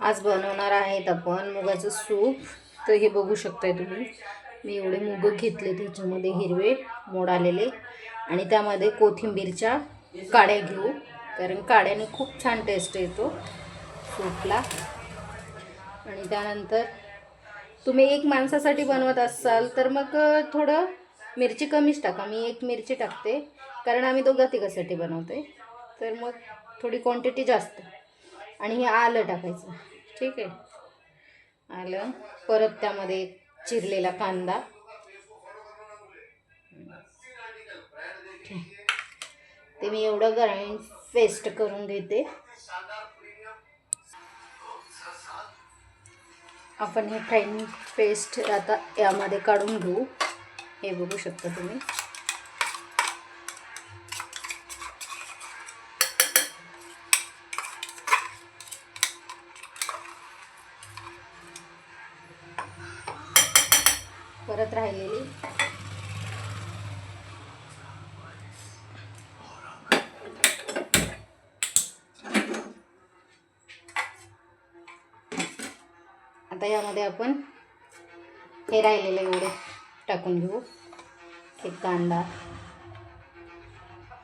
आज बनवणार आहेत आपण मुगाचं सूप. तर हे बघू शकताय तुम्ही. मी एवढे मुग घेतले त्याच्यामध्ये हिरवे मोड आलेले. आणि त्यामध्ये कोथिंबीरच्या काड्या घेऊ. कारण काड्याने खूप छान टेस्ट येतो सूपला. आणि त्यानंतर तुम्ही एक माणसासाठी बनवत असाल तर मग थोडं मिरची कमीच टाका. मी एक मिरची टाकते. कारण आम्ही दोघा तिघासाठी बनवते तर मग थोडी क्वांटिटी जास्त. आणि हे आलं टाकायचं. ठीक आहे? आलं. परत त्यामध्ये चिरलेला कांदा. ते मी एवढं ग्राइंड पेस्ट करून घेते. आपण हे फ्राईंग पेस्ट आता यामध्ये काढून घेऊ. हे बघू शकता तुम्ही. परत राहिलेली. आता यामध्ये आपण हे राहिलेलं एवढे टाकून घेऊ. हे कांदा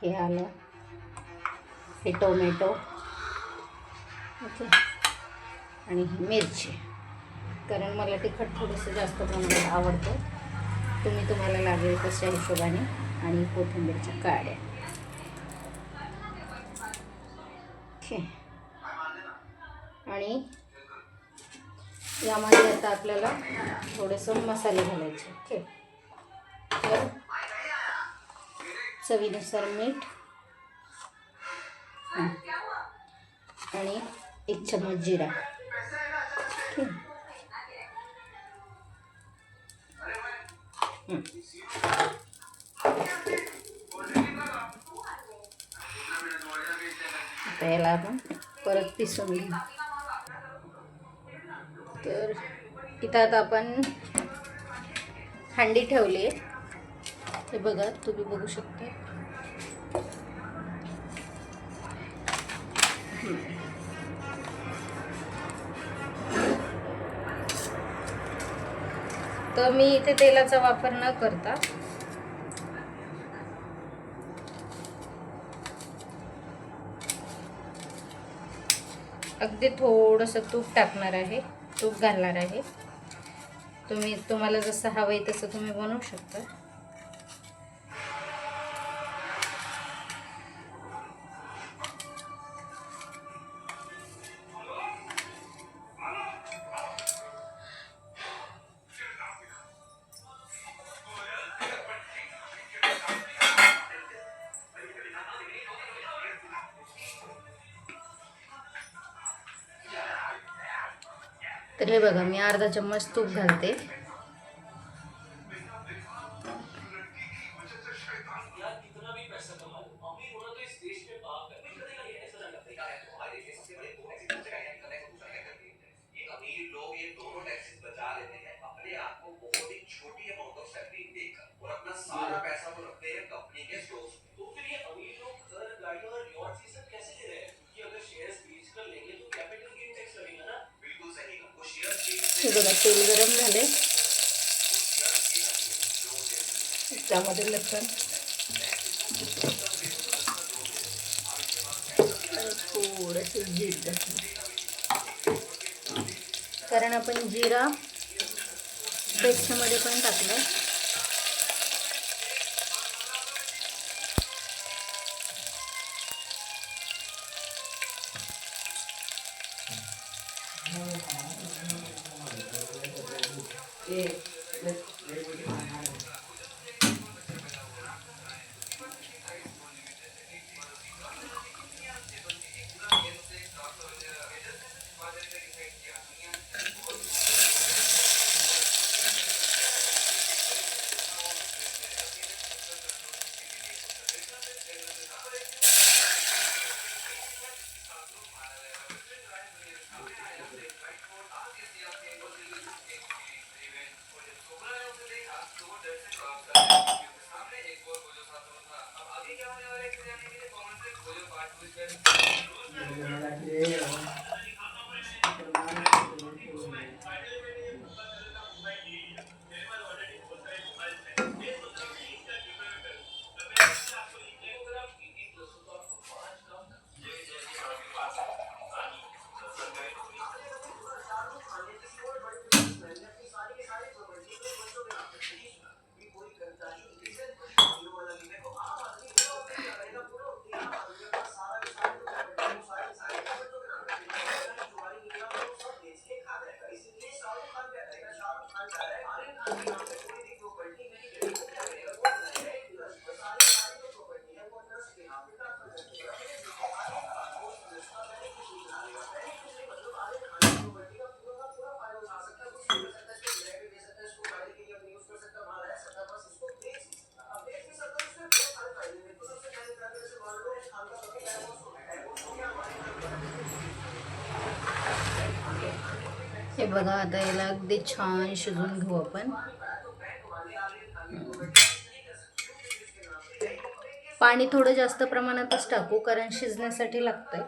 हे आलं हे टोमॅटो ओके. आणि ही मिरची. कारण मला तिखट थोडंसं जास्त प्रमाणात आवडतं. तुम्ही तुम्हाला लागेल तशा हिशोबाने. आणि कोथिंबीरच्या काड्या. आणि यामध्ये आता आपल्याला थोडेसं मसाले घालायचे. ओके. तर चवीनुसार मीठ. आणि एक चम्मच जिरा. ठीक याला आपण परत पिसून घेऊ तर इथं आता आपण हांडी ठेवली आहे. हे बघा तुम्ही बघू शकता. तर मी इथे तेलाचा वापर न करता अगदी थोडंसं तूप टाकणार आहे तूप घालणार आहे. तुम्ही तुम्हाला जसं हवं आहे तसं तुम्ही बनवू शकता. तर हे बघा मी अर्धा चम्मच तूप घालते. तेल गरम झाले त्यामध्ये लसण. थोडंसं जीर कारण आपण जिरा पेस्टमध्ये पण टाकलं. que Yeah. हे बघा आता याला अगदी छान शिजवून घेऊ आपण. पाणी थोडं जास्त प्रमाणातच टाकू कारण शिजण्यासाठी लागतंय.